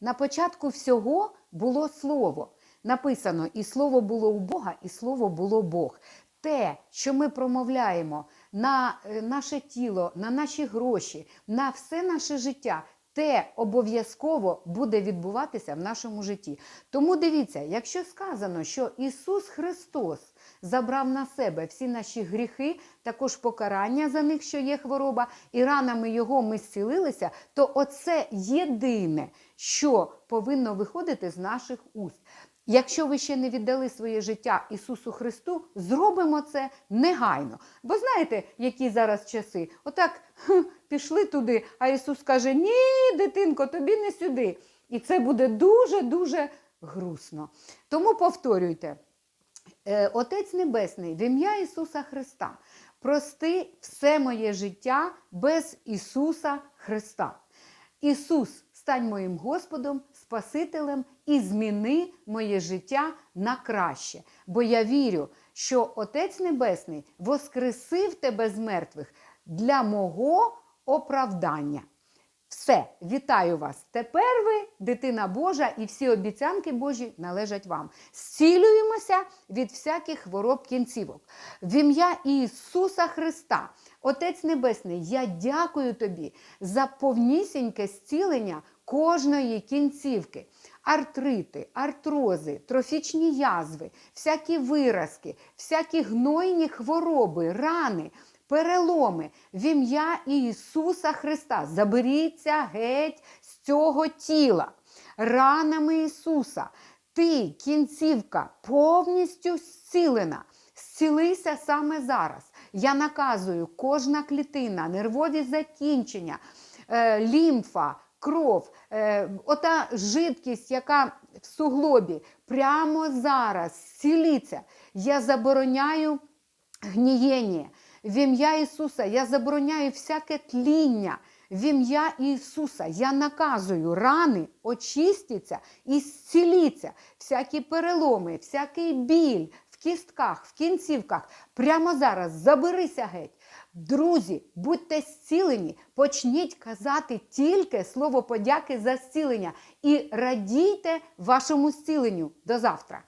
На початку всього було слово. Написано: і слово було у Бога, і слово було Бог. Те, що ми промовляємо на е, наше тіло, на наші гроші, на все наше життя, те обов'язково буде відбуватися в нашому житті. Тому дивіться, якщо сказано, що Ісус Христос забрав на себе всі наші гріхи, також покарання за них, що є хвороба, і ранами Його ми зцілилися, то оце єдине, що повинно виходити з наших уст. Якщо ви ще не віддали своє життя Ісусу Христу, зробимо це негайно. Бо знаєте, які зараз часи? Отак хм, пішли туди, а Ісус каже: Ні, дитинко, тобі не сюди. І це буде дуже-дуже грустно. Тому повторюйте. Е, Отець Небесний, в ім'я Ісуса Христа, прости все моє життя без Ісуса Христа. Ісус, стань моїм Господом, Спасителем і зміни моє життя на краще. Бо я вірю, що Отець Небесний воскресив тебе з мертвих для мого оправдання. Все, вітаю вас. Тепер ви, дитина Божа, і всі обіцянки Божі належать вам. Зцілюємося від всяких хвороб кінцівок. В ім'я Ісуса Христа, Отець Небесний, я дякую тобі за повнісіньке зцілення кожної кінцівки. Артрити, артрози, трофічні язви, всякі виразки, всякі гнойні хвороби, рани переломи в ім'я Ісуса Христа. Заберіться геть з цього тіла. Ранами Ісуса. Ти, кінцівка, повністю зцілена. Зцілися саме зараз. Я наказую, кожна клітина, нервові закінчення, е, лімфа, кров, е, ота жидкість, яка в суглобі, прямо зараз зціліться. Я забороняю гнієння. В ім'я Ісуса я забороняю всяке тління. В ім'я Ісуса я наказую рани очистяться і зціліться. Всякі переломи, всякий біль кістках, в кінцівках. Прямо зараз заберися геть. Друзі, будьте зцілені, почніть казати тільки слово подяки за зцілення і радійте вашому зціленню. До завтра.